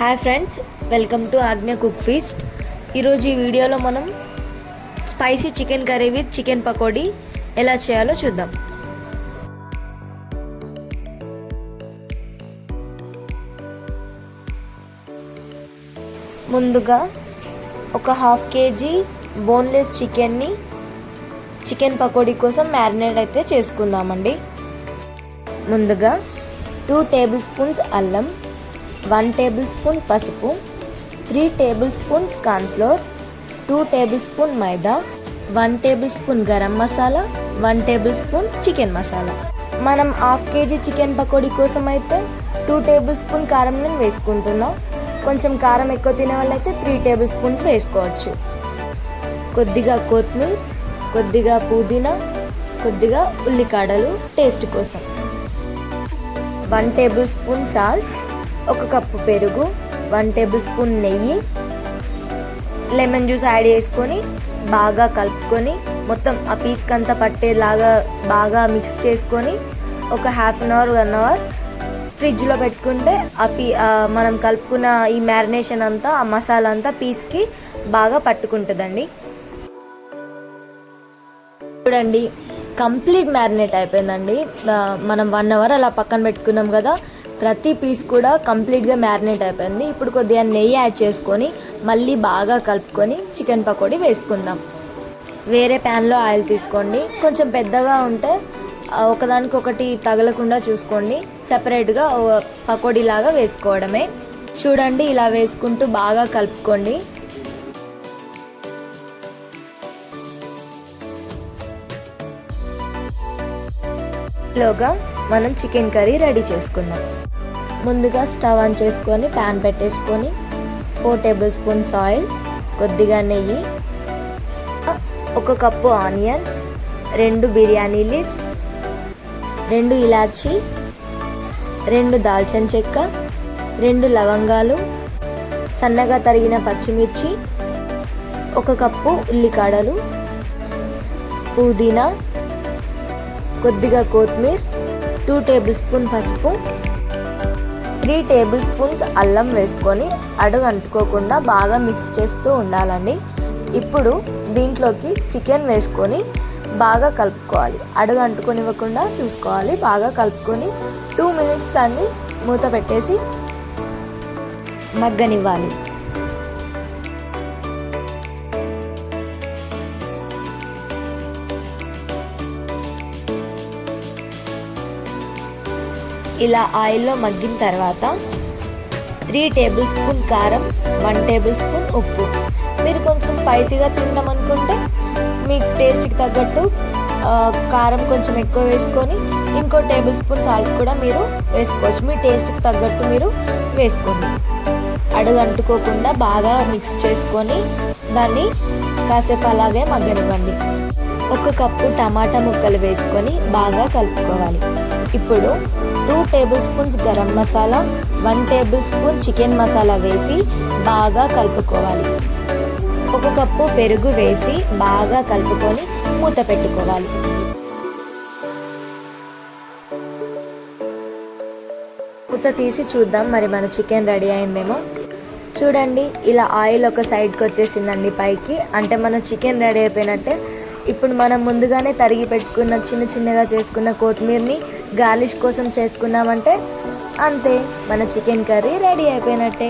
Hi friends welcome to Agna cook feast. ఈరోజు ఈ వీడియోలో మనం spicy chicken curry with chicken pakodi ఎలా చేయాలో చూద్దాం. ముందుగా ఒక హాఫ్ కేజీ బోన్లెస్ చికెన్ని చికెన్ పకోడీ కోసం మ్యారినేట్ అయితే చేసుకుందామండి. ముందుగా టూ టేబుల్ స్పూన్స్ అల్లం వన్ టేబుల్ స్పూన్ పసుపు three tablespoons cornflour two tablespoon maida one tablespoon garam masala one tablespoon chicken masala. మనం హాఫ్ కేజీ చికెన్ పకోడీ కోసం అయితే టూ టేబుల్ స్పూన్ కారం నేను వేసుకుంటున్నాం. కొంచెం కారం ఎక్కువ తినే వాళ్ళైతే త్రీ టేబుల్ స్పూన్స్ వేసుకోవచ్చు. కొద్దిగా కొత్తిమీర కొద్దిగా పుదీనా కొద్దిగా ఉల్లికాడలు టేస్ట్ కోసం. వన్ టేబుల్ స్పూన్ సాల్ట్ ఒక కప్పు పెరుగు వన్ టేబుల్ స్పూన్ నెయ్యి లెమన్ జ్యూస్ యాడ్ చేసుకొని బాగా కలుపుకొని మొత్తం ఆ పీస్కి అంతా పట్టేలాగా బాగా మిక్స్ చేసుకొని ఒక half an hour one hour ఫ్రిడ్జ్లో పెట్టుకుంటే ఆ పీ మనం కలుపుకున్న ఈ మ్యారినేషన్ అంతా ఆ మసాలా అంతా పీస్కి బాగా పట్టుకుంటుందండి. చూడండి కంప్లీట్ మ్యారినేట్ అయిపోయిందండి. మనం వన్ అవర్ అలా పక్కన పెట్టుకున్నాం కదా ప్రతి పీస్ కూడా కంప్లీట్గా మ్యారినేట్ అయిపోయింది. ఇప్పుడు కొద్దిగా నెయ్యి యాడ్ చేసుకొని మళ్ళీ బాగా కలుపుకొని చికెన్ పకోడీ వేసుకుందాం. వేరే ప్యాన్లో ఆయిల్ తీసుకోండి. కొంచెం పెద్దగా ఉంటే ఒకదానికొకటి ఒకదానికి ఒకటి తగలకుండా చూసుకోండి. సపరేట్గా పకోడీ లాగా వేసుకోవడమే. చూడండి ఇలా వేసుకుంటూ బాగా కలుపుకోండి. లోగా మనం చికెన్ కర్రీ రెడీ చేసుకుందాం. ముందుగా స్టవ్ ఆన్ చేసుకొని ప్యాన్ పెట్టేసుకొని ఫోర్ టేబుల్ స్పూన్స్ ఆయిల్ కొద్దిగా నెయ్యి ఒక కప్పు ఆనియన్స్ రెండు బిర్యానీ లీవ్స్ రెండు ఇలాచి రెండు దాల్చిన చెక్క రెండు లవంగాలు సన్నగా తరిగిన పచ్చిమిర్చి ఒక కప్పు ఉల్లికాడలు పుదీనా కొద్దిగా కొత్తిమీర టూ టేబుల్ స్పూన్ పసుపు త్రీ టేబుల్ స్పూన్స్ అల్లం వేసుకొని అడుగు అంటుకోకుండా బాగా మిక్స్ చేస్తూ ఉండాలండి. ఇప్పుడు దీంట్లోకి చికెన్ వేసుకొని బాగా కలుపుకోవాలి. అడుగు అంటుకునివ్వకుండా చూసుకోవాలి. బాగా కలుపుకొని టూ మినిట్స్ దాన్ని మూత పెట్టేసి మగ్గనివ్వాలి. ఇలా ఆయిల్లో మగ్గిన తర్వాత త్రీ టేబుల్ స్పూన్ కారం వన్ టేబుల్ స్పూన్ ఉప్పు. మీరు కొంచెం స్పైసీగా తిందాం అనుకుంటే మీ టేస్ట్కి తగ్గట్టు కారం కొంచెం ఎక్కువ వేసుకొని ఇంకో టేబుల్ స్పూన్ సాల్ట్ కూడా మీరు వేసుకోవచ్చు. మీ టేస్ట్కి తగ్గట్టు మీరు వేసుకోండి. అడుగు అంటుకోకుండా బాగా మిక్స్ చేసుకొని దాన్ని కాసేపు అలాగే మగ్గనివ్వండి. ఒక కప్పు టమాటా ముక్కలు వేసుకొని బాగా కలుపుకోవాలి. ఇప్పుడు two tablespoons garam masala one tablespoon chicken masala వేసి బాగా కలుపుకోవాలి. ఒక కప్పు పెరుగు వేసి బాగా కలుపుకొని మూత పెట్టుకోవాలి. మూత తీసి చూద్దాం మరి మన చికెన్ రెడీ అయిందేమో. చూడండి ఇలా ఆయిల్ ఒక సైడ్కి వచ్చేసిందండి పైకి. అంటే మన చికెన్ రెడీ అయిపోయినట్టే ఇప్పుడు మనం ముందుగానే తరిగి పెట్టుకున్న చిన్న చిన్నగా చేసుకున్న కొత్తిమీరని గార్లిష్ కోసం చేసుకున్నామంటే అంతే మన చికెన్ కర్రీ రెడీ అయిపోయినట్టే.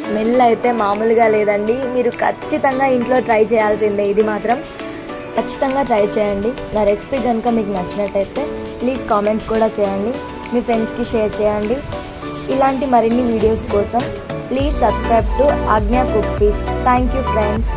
స్మెల్ అయితే మామూలుగా లేదండి. మీరు ఖచ్చితంగా ఇంట్లో ట్రై చేయాల్సిందే ఇది మాత్రం. ఖచ్చితంగా ట్రై చేయండి. నా రెసిపీ కనుక మీకు నచ్చినట్టయితే ప్లీజ్ కామెంట్ కూడా చేయండి. మీ ఫ్రెండ్స్కి షేర్ చేయండి. ఇలాంటి మరిన్ని వీడియోస్ కోసం please subscribe to Agna cook feast thank you friends.